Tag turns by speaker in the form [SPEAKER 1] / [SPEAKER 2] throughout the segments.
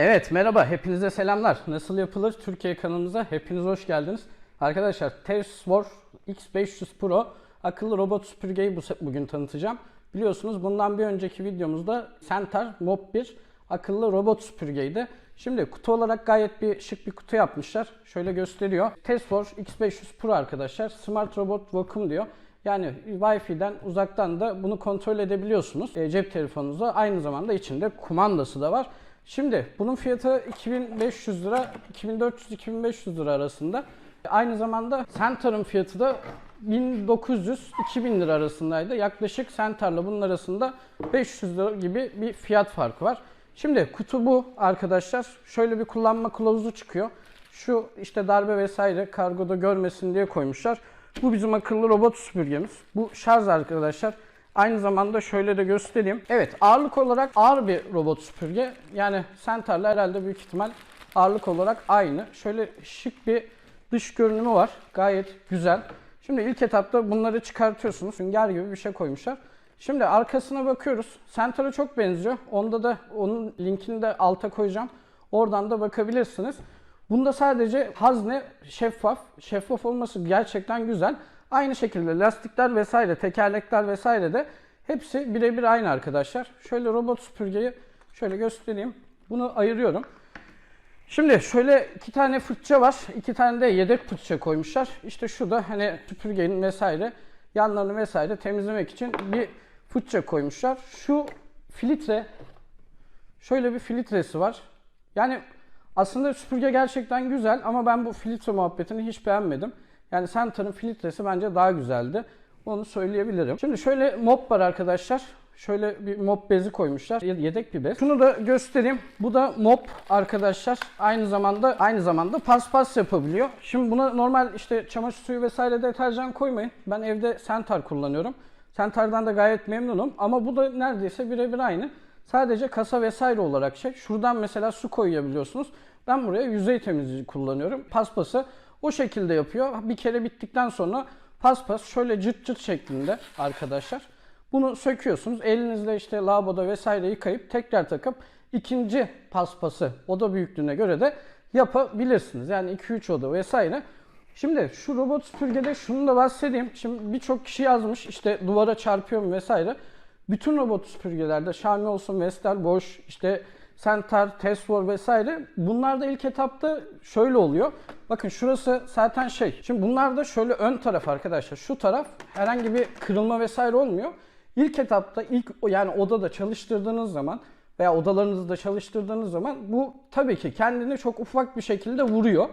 [SPEAKER 1] Evet merhaba hepinize selamlar. Nasıl yapılır Türkiye kanalımıza hepiniz hoş geldiniz. Arkadaşlar Tevswar X500 Pro akıllı robot süpürgeyi bu, bugün tanıtacağım. Biliyorsunuz bundan bir önceki videomuzda Centaur Mob 1 akıllı robot süpürgeydi. Şimdi kutu olarak gayet bir şık bir kutu yapmışlar. Şöyle gösteriyor. Tevswar X500 Pro arkadaşlar Smart Robot Vacuum diyor. Yani Wi-Fi'den uzaktan da bunu kontrol edebiliyorsunuz. E, cep telefonunuzda aynı zamanda içinde kumandası da var. Şimdi bunun fiyatı 2500 lira, 2400-2500 lira arasında. Aynı zamanda Centaur'ın fiyatı da 1900-2000 lira arasındaydı. Yaklaşık Centaur'la bunun arasında 500 lira gibi bir fiyat farkı var. Şimdi kutu bu arkadaşlar. Şöyle bir kullanma kılavuzu çıkıyor. Şu işte darbe vesaire kargoda görmesin diye koymuşlar. Bu bizim akıllı robot süpürgemiz. Bu şarj arkadaşlar. Aynı zamanda şöyle de göstereyim. Evet ağırlık olarak ağır bir robot süpürge. Yani Centaur'la herhalde büyük ihtimal ağırlık olarak aynı. Şöyle şık bir dış görünümü var. Gayet güzel. Şimdi ilk etapta bunları çıkartıyorsunuz. Sünger gibi bir şey koymuşlar. Şimdi arkasına bakıyoruz. Centaur'a çok benziyor. Onda da onun linkini de alta koyacağım. Oradan da bakabilirsiniz. Bunda sadece hazne şeffaf. Şeffaf olması gerçekten güzel. Aynı şekilde lastikler vesaire, tekerlekler vesaire de hepsi birebir aynı arkadaşlar. Şöyle robot süpürgeyi şöyle göstereyim. Bunu ayırıyorum. Şimdi şöyle iki tane fırça var. iki tane de yedek fırça koymuşlar. İşte şu da hani süpürgenin vesaire yanlarını vesaire temizlemek için bir fırça koymuşlar. Şu filtre şöyle bir filtresi var. Yani aslında süpürge gerçekten güzel ama ben bu filtre muhabbetini hiç beğenmedim. Yani Centaur'ın filtresi bence daha güzeldi. Onu söyleyebilirim. Şimdi şöyle mop var arkadaşlar. Şöyle bir mop bezi koymuşlar. Yedek bir bez. Şunu da göstereyim. Bu da mop arkadaşlar. Aynı zamanda aynı zamanda paspas yapabiliyor. Şimdi buna normal işte çamaşır suyu vesaire deterjan koymayın. Ben evde Centaur kullanıyorum. Centaur'dan da gayet memnunum. Ama bu da neredeyse birebir aynı. Sadece kasa vesaire olarak şey. Şuradan mesela su koyabiliyorsunuz. Ben buraya yüzey temizleyici kullanıyorum. Paspası o şekilde yapıyor. Bir kere bittikten sonra paspas şöyle cırt cırt şeklinde arkadaşlar. Bunu söküyorsunuz. Elinizle işte lavaboda vesaire yıkayıp tekrar takıp ikinci paspası oda büyüklüğüne göre de yapabilirsiniz. Yani 2-3 oda vesaire. Şimdi şu robot süpürgede şunu da bahsedeyim. Şimdi birçok kişi yazmış işte duvara çarpıyor mu vesaire. Bütün robot süpürgelerde Xiaomi olsun, Vestel, Bosch, işte Centaur, Tesswar vesaire bunlar da ilk etapta şöyle oluyor. Bakın şurası zaten şey. Şimdi bunlar da şöyle ön taraf arkadaşlar. Şu taraf herhangi bir kırılma vesaire olmuyor. İlk etapta ilk yani odada çalıştırdığınız zaman veya odalarınızda çalıştırdığınız zaman bu tabii ki kendini çok ufak bir şekilde vuruyor.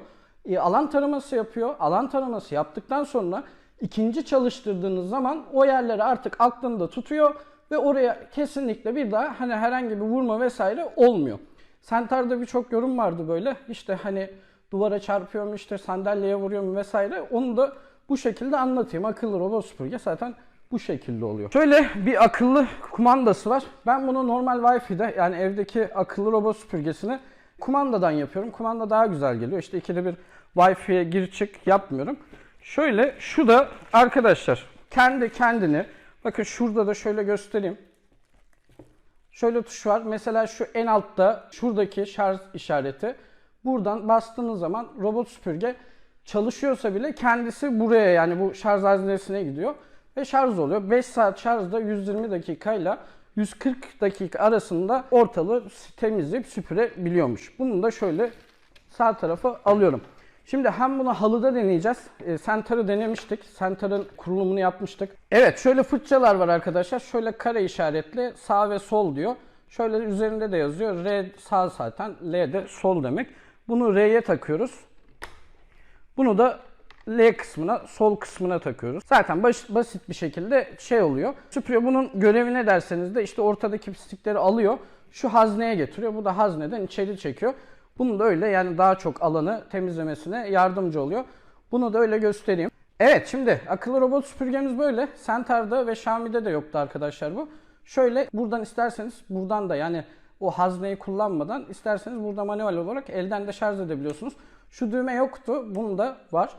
[SPEAKER 1] E, alan taraması yapıyor. Alan taraması yaptıktan sonra ikinci çalıştırdığınız zaman o yerleri artık aklında tutuyor ve oraya kesinlikle bir daha hani herhangi bir vurma vesaire olmuyor. Centaur'da birçok yorum vardı böyle. İşte hani duvara çarpıyor mu işte sandalyeye vuruyor mu vesaire. Onu da bu şekilde anlatayım. Akıllı robot süpürge zaten bu şekilde oluyor. Şöyle bir akıllı kumandası var. Ben bunu normal Wi-Fi'de yani evdeki akıllı robot süpürgesini kumandadan yapıyorum. Kumanda daha güzel geliyor. İşte ikide bir Wi-Fi'ye gir çık yapmıyorum. Şöyle şu da arkadaşlar kendi kendini bakın şurada da şöyle göstereyim. Şöyle tuş var. Mesela şu en altta şuradaki şarj işareti. Buradan bastığınız zaman robot süpürge çalışıyorsa bile kendisi buraya yani bu şarj haznesine gidiyor ve şarj oluyor. 5 saat şarjda 120 dakikayla 140 dakika arasında ortalığı temizleyip süpürebiliyormuş. Bunu da şöyle sağ tarafa alıyorum. Şimdi hem bunu halıda deneyeceğiz. E, Centaur'ı denemiştik. Centaur'ın kurulumunu yapmıştık. Evet şöyle fırçalar var arkadaşlar. Şöyle kare işaretli sağ ve sol diyor. Şöyle üzerinde de yazıyor. R sağ zaten. L de sol demek. Bunu R'ye takıyoruz. Bunu da L kısmına, sol kısmına takıyoruz. Zaten baş, basit bir şekilde şey oluyor. Süpürüyor. Bunun görevi ne derseniz de işte ortadaki pislikleri alıyor. Şu hazneye getiriyor. Bu da hazneden içeri çekiyor. Bunu da öyle yani daha çok alanı temizlemesine yardımcı oluyor. Bunu da öyle göstereyim. Evet şimdi akıllı robot süpürgemiz böyle. Centaur'da ve Xiaomi'de de yoktu arkadaşlar bu. Şöyle buradan isterseniz buradan da yani o hazneyi kullanmadan isterseniz burada manuel olarak elden de şarj edebiliyorsunuz. Şu düğme yoktu. Bunda var.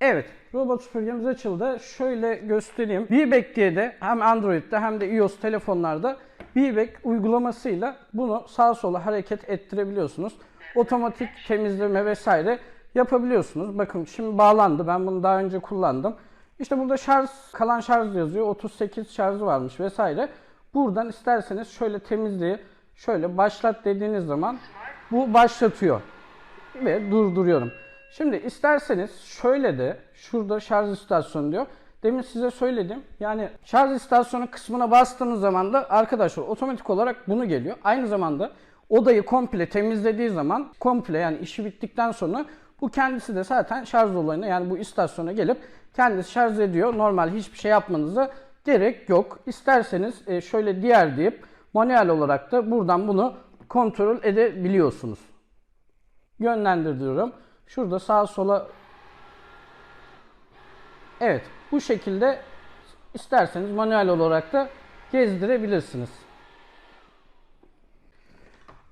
[SPEAKER 1] Evet, robot süpürgemiz açıldı. Şöyle göstereyim. Diye de hem Android'de hem de iOS telefonlarda V-Back uygulamasıyla bunu sağa sola hareket ettirebiliyorsunuz. Otomatik temizleme vesaire yapabiliyorsunuz. Bakın şimdi bağlandı. Ben bunu daha önce kullandım. İşte burada şarj, kalan şarj yazıyor. 38 şarjı varmış vesaire. Buradan isterseniz şöyle temizliği şöyle başlat dediğiniz zaman bu başlatıyor. Ve durduruyorum. Şimdi isterseniz şöyle de şurada şarj istasyonu diyor. Demin size söyledim. Yani şarj istasyonu kısmına bastığınız zaman da arkadaşlar otomatik olarak bunu geliyor. Aynı zamanda odayı komple temizlediği zaman komple yani işi bittikten sonra bu kendisi de zaten şarj olayına yani bu istasyona gelip kendisi şarj ediyor. Normal hiçbir şey yapmanıza gerek yok. İsterseniz e, şöyle diğer deyip manuel olarak da buradan bunu kontrol edebiliyorsunuz. Yönlendir diyorum. Şurada sağa sola Evet bu şekilde isterseniz manuel olarak da gezdirebilirsiniz.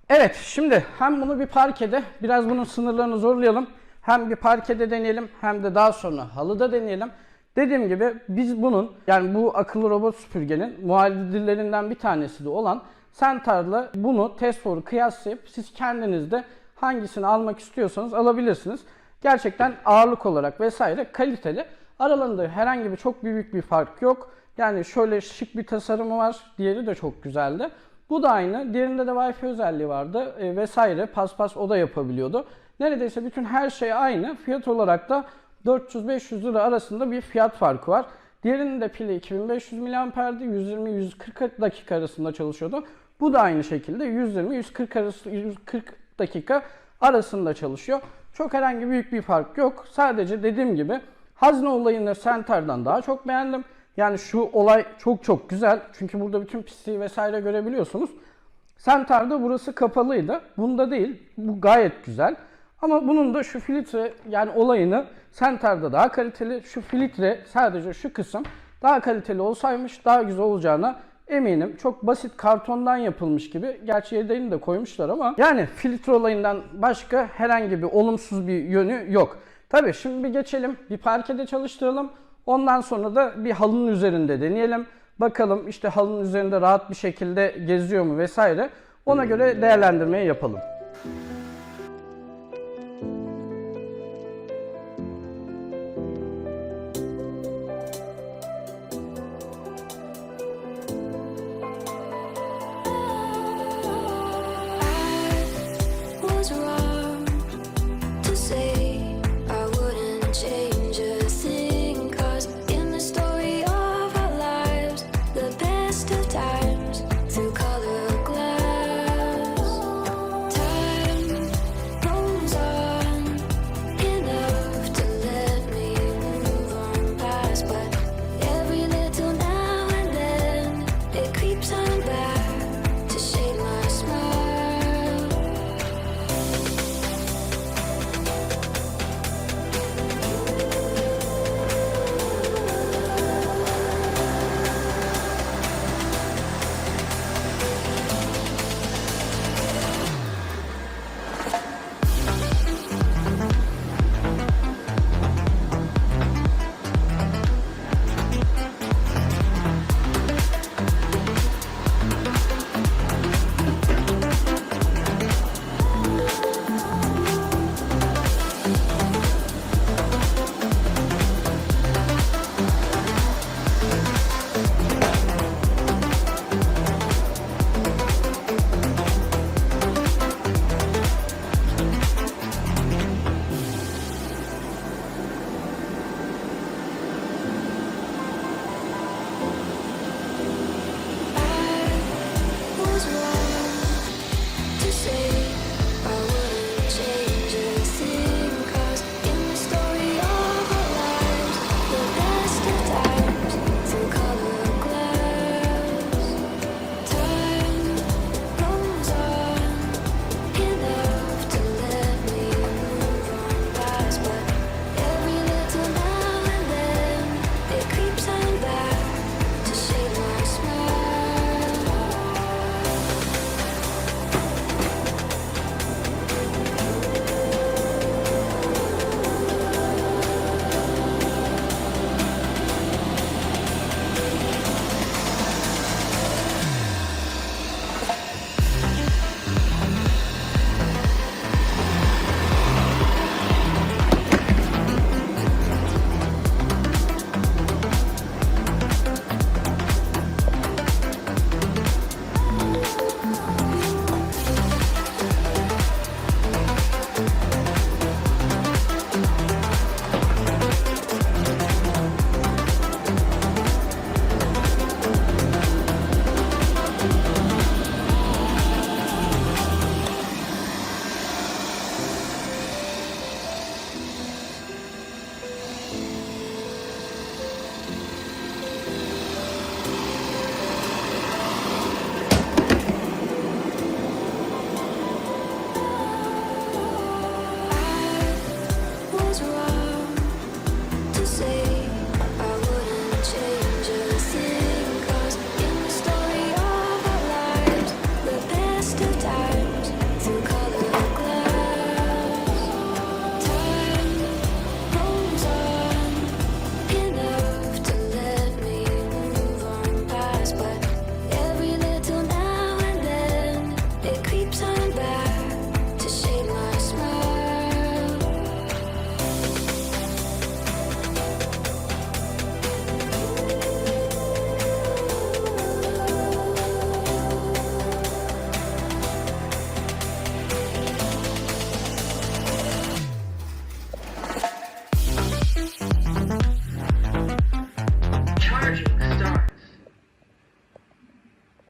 [SPEAKER 1] Evet şimdi hem bunu bir parkede biraz bunun sınırlarını zorlayalım. Hem bir parkede deneyelim hem de daha sonra halıda deneyelim. Dediğim gibi biz bunun yani bu akıllı robot süpürgenin muadillerinden bir tanesi de olan Centaur'la bunu test for kıyaslayıp siz kendiniz de hangisini almak istiyorsanız alabilirsiniz. Gerçekten ağırlık olarak vesaire kaliteli. Aralarında herhangi bir çok büyük bir fark yok. Yani şöyle şık bir tasarımı var. Diğeri de çok güzeldi. Bu da aynı. Diğerinde de Wi-Fi özelliği vardı e, vesaire. Paspas o da yapabiliyordu. Neredeyse bütün her şey aynı. Fiyat olarak da 400-500 lira arasında bir fiyat farkı var. Diğerinin de pili 2500 mAh'di. 120-140 dakika arasında çalışıyordu. Bu da aynı şekilde 120-140 arası 140 dakika arasında çalışıyor. Çok herhangi büyük bir fark yok. Sadece dediğim gibi hazne olayını Center'dan daha çok beğendim. Yani şu olay çok çok güzel. Çünkü burada bütün pisliği vesaire görebiliyorsunuz. Center'da burası kapalıydı. Bunda değil. Bu gayet güzel. Ama bunun da şu filtre yani olayını Center'da daha kaliteli. Şu filtre sadece şu kısım daha kaliteli olsaymış daha güzel olacağına eminim. Çok basit kartondan yapılmış gibi. Gerçi yedeğini de koymuşlar ama yani filtre olayından başka herhangi bir olumsuz bir yönü yok. Tabii şimdi bir geçelim. Bir parkede çalıştıralım. Ondan sonra da bir halının üzerinde deneyelim. Bakalım işte halının üzerinde rahat bir şekilde geziyor mu vesaire. Ona göre değerlendirmeyi yapalım.